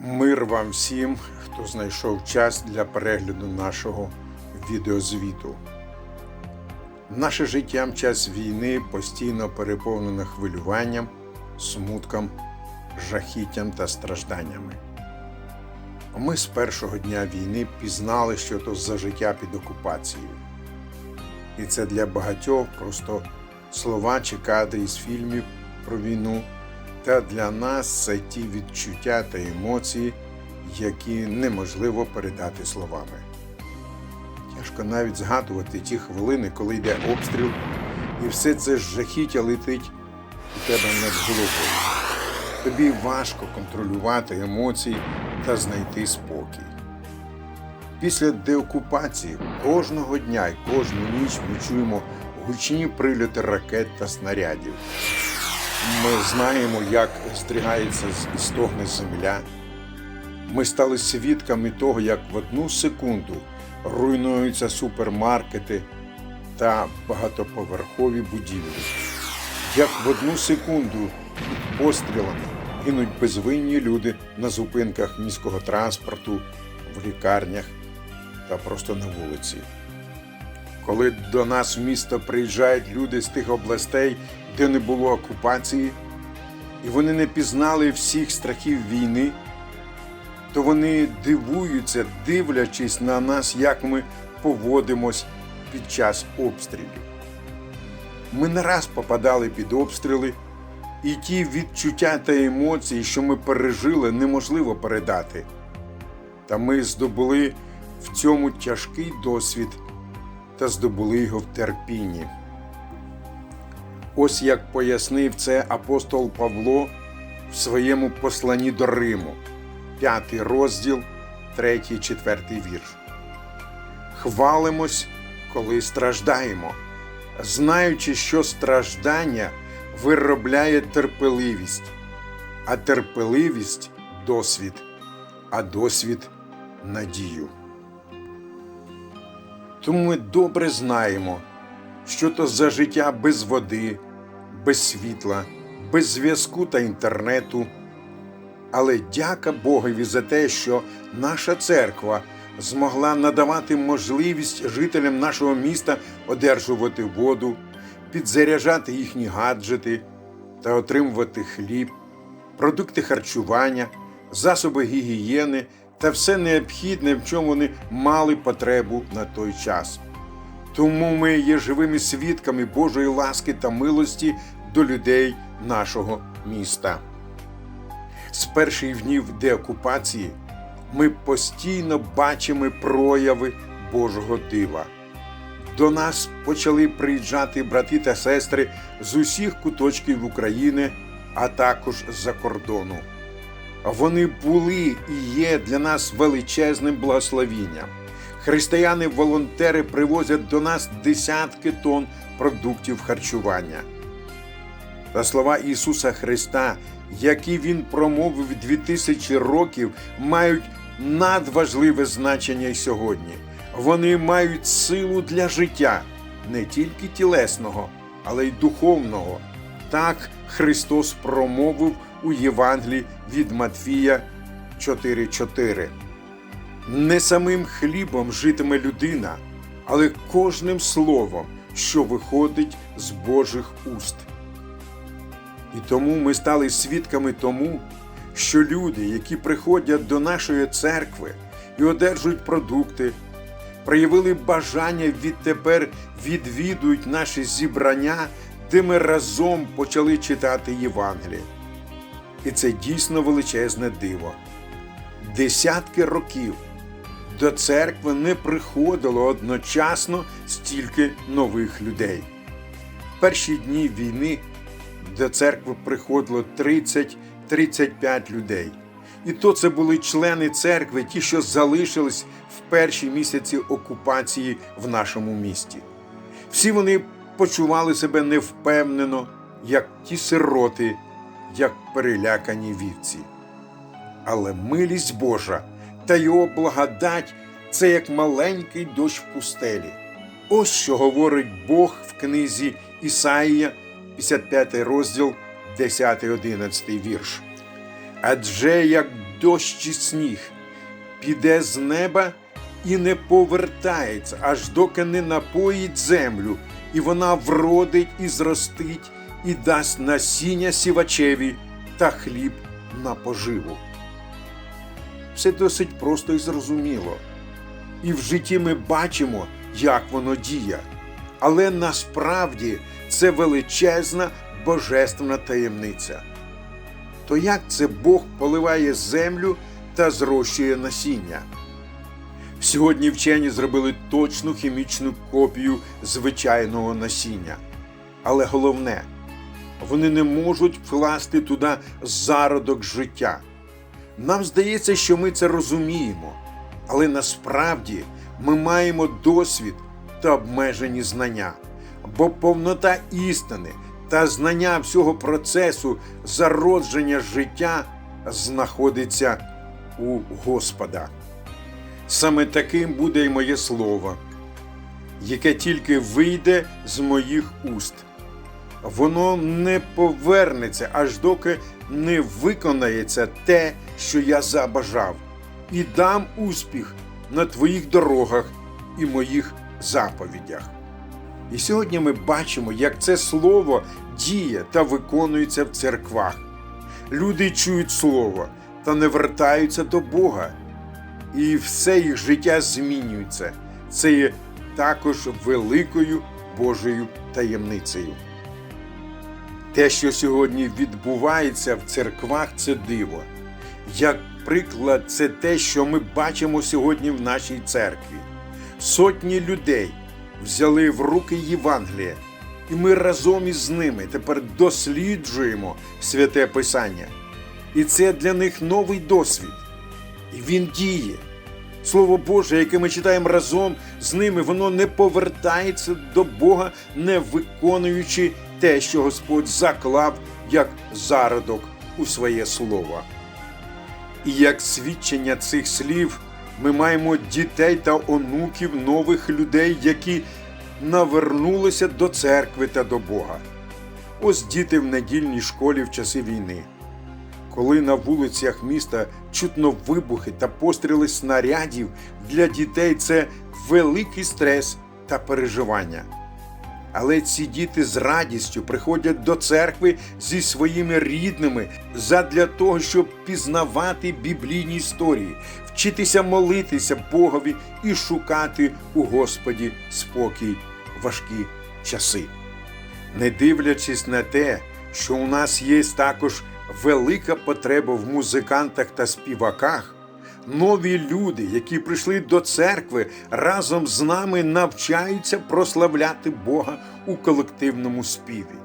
Мир вам всім, хто знайшов час для перегляду нашого відеозвіту. Наше життя в час війни постійно переповнено хвилюванням, смутком, жахіттям та стражданнями. Ми з першого дня війни пізнали, що то за життя під окупацією. І це для багатьох просто слова чи кадри із фільмів про війну. Та для нас це ті відчуття та емоції, які неможливо передати словами. Тяжко навіть згадувати ті хвилини, коли йде обстріл, і все це жахіття летить у тебе над головою. Тобі важко контролювати емоції та знайти спокій. Після деокупації кожного дня і кожну ніч ми чуємо гучні прильоти ракет та снарядів. Ми знаємо, як здригається і стогне земля. Ми стали свідками того, як в одну секунду руйнуються супермаркети та багатоповерхові будівлі. Як в одну секунду під пострілами гинуть безвинні люди на зупинках міського транспорту, в лікарнях та просто на вулиці. Коли до нас в місто приїжджають люди з тих областей, де не було окупації, і вони не пізнали всіх страхів війни, то вони дивуються, дивлячись на нас, як ми поводимось під час обстрілів. Ми не раз попадали під обстріли, і ті відчуття та емоції, що ми пережили, неможливо передати. Та ми здобули в цьому тяжкий досвід та здобули його в терпінні. Ось як пояснив це апостол Павло в своєму посланні до Риму, п'ятий розділ, третій, четвертий вірш. Хвалимось, коли страждаємо, знаючи, що страждання виробляє терпеливість, а терпеливість досвід, а досвід надію. Тому ми добре знаємо, що то за життя без води, без світла, без зв'язку та інтернету. Але дяка Богові за те, що наша церква змогла надавати можливість жителям нашого міста одержувати воду, підзаряджати їхні гаджети та отримувати хліб, продукти харчування, засоби гігієни та все необхідне, в чому вони мали потребу на той час. Тому ми є живими свідками Божої ласки та милості до людей нашого міста. З перших днів деокупації ми постійно бачимо прояви Божого дива. До нас почали приїжджати брати та сестри з усіх куточків України, а також з-за кордону. Вони були і є для нас величезним благословінням. Християни-волонтери привозять до нас десятки тонн продуктів харчування. Та слова Ісуса Христа, які Він промовив дві тисячі років, мають надважливе значення й сьогодні. Вони мають силу для життя не тільки тілесного, але й духовного. Так Христос промовив у Євангелії від Матфія 4.4. Не самим хлібом житиме людина, але кожним словом, що виходить з Божих уст. І тому ми стали свідками тому, що люди, які приходять до нашої церкви і одержують продукти, проявили бажання відтепер відвідують наші зібрання, де ми разом почали читати Євангеліє. І це дійсно величезне диво. Десятки років до церкви не приходило одночасно стільки нових людей. В перші дні війни до церкви приходило 30-35 людей. І то це були члени церкви, ті, що залишились в перші місяці окупації в нашому місті. Всі вони почували себе невпевнено, як ті сироти, як перелякані вівці. Але милість Божа та його благодать це як маленький дощ в пустелі. Ось що говорить Бог в книзі Ісаїя, 55 розділ, 10-11 вірш. Адже як дощ чи сніг, піде з неба і не повертається, аж доки не напоїть землю, і вона вродить і зростить, і дасть насіння сівачеві та хліб на поживу. Все досить просто і зрозуміло. І в житті ми бачимо, як воно діє. Але насправді це величезна божественна таємниця. То як це Бог поливає землю та зрощує насіння? Сьогодні вчені зробили точну хімічну копію звичайного насіння. Але головне, вони не можуть вкласти туди зародок життя. Нам здається, що ми це розуміємо, але насправді ми маємо досвід та обмежені знання, бо повнота істини та знання всього процесу зародження життя знаходиться у Господа. Саме таким буде й моє слово, яке тільки вийде з моїх уст. Воно не повернеться, аж доки не виконається те, що я забажав, і дам успіх на твоїх дорогах і моїх заповідях. І сьогодні ми бачимо, як це слово діє та виконується в церквах. Люди чують слово та не вертаються до Бога. І все їх життя змінюється. Це є також великою Божою таємницею. Те, що сьогодні відбувається в церквах, це диво. Як приклад, це те, що ми бачимо сьогодні в нашій церкві. Сотні людей взяли в руки Євангеліє, і ми разом із ними тепер досліджуємо святе Писання. І це для них новий досвід. І він діє. Слово Боже, яке ми читаємо разом з ними, воно не повертається до Бога, не виконуючи те, що Господь заклав як зародок у своє слово. І як свідчення цих слів ми маємо дітей та онуків нових людей, які навернулися до церкви та до Бога. Ось діти в недільній школі в часи війни. Коли на вулицях міста чутно вибухи та постріли снарядів для дітей це великий стрес та переживання. Але ці діти з радістю приходять до церкви зі своїми рідними задля того, щоб пізнавати біблійні історії, вчитися молитися Богові і шукати у Господі спокій важкі часи. Не дивлячись на те, що у нас є також велика потреба в музикантах та співаках. Нові люди, які прийшли до церкви, разом з нами навчаються прославляти Бога у колективному співі.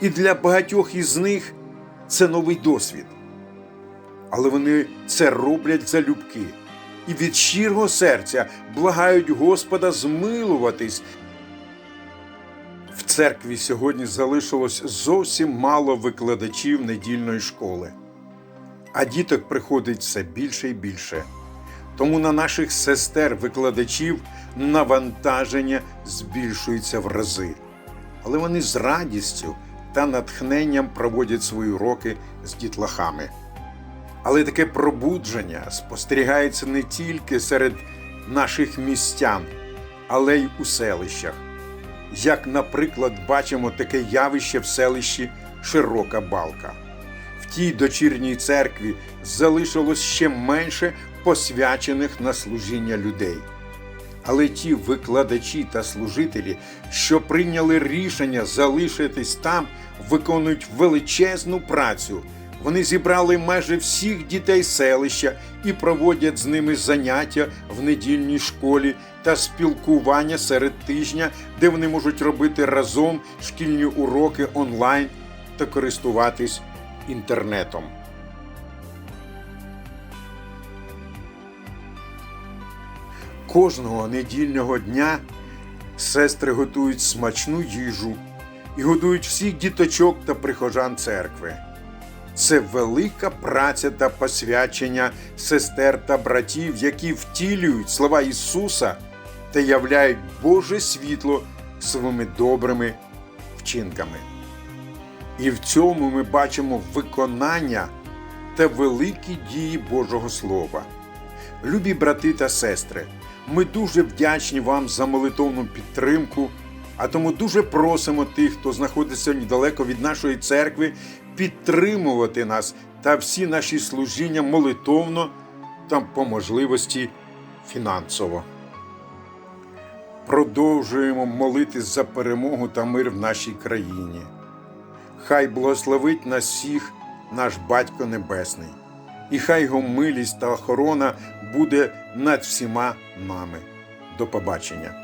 І для багатьох із них це новий досвід. Але вони це роблять залюбки і від щирого серця благають Господа змилуватись. В церкві сьогодні залишилось зовсім мало викладачів недільної школи а діток приходить все більше і більше. Тому на наших сестер-викладачів навантаження збільшується в рази. Але вони з радістю та натхненням проводять свої уроки з дітлахами. Але таке пробудження спостерігається не тільки серед наших містян, але й у селищах. Як, наприклад, бачимо таке явище в селищі Широка Балка тій дочірній церкві залишилось ще менше посвячених на служіння людей. Але ті викладачі та служителі, що прийняли рішення залишитись там, виконують величезну працю. Вони зібрали майже всіх дітей селища і проводять з ними заняття в недільній школі та спілкування серед тижня, де вони можуть робити разом шкільні уроки онлайн та користуватись інтернетом. Кожного недільного дня сестри готують смачну їжу і годують всіх діточок та прихожан церкви. Це велика праця та посвячення сестер та братів, які втілюють слова Ісуса та являють Боже світло своїми добрими вчинками. І в цьому ми бачимо виконання та великі дії Божого Слова. Любі брати та сестри, ми дуже вдячні вам за молитовну підтримку, а тому дуже просимо тих, хто знаходиться недалеко від нашої церкви, підтримувати нас та всі наші служіння молитовно та по можливості фінансово. Продовжуємо молитись за перемогу та мир в нашій країні. Хай благословить нас всіх наш Батько Небесний, і хай його милість та охорона буде над всіма нами. До побачення.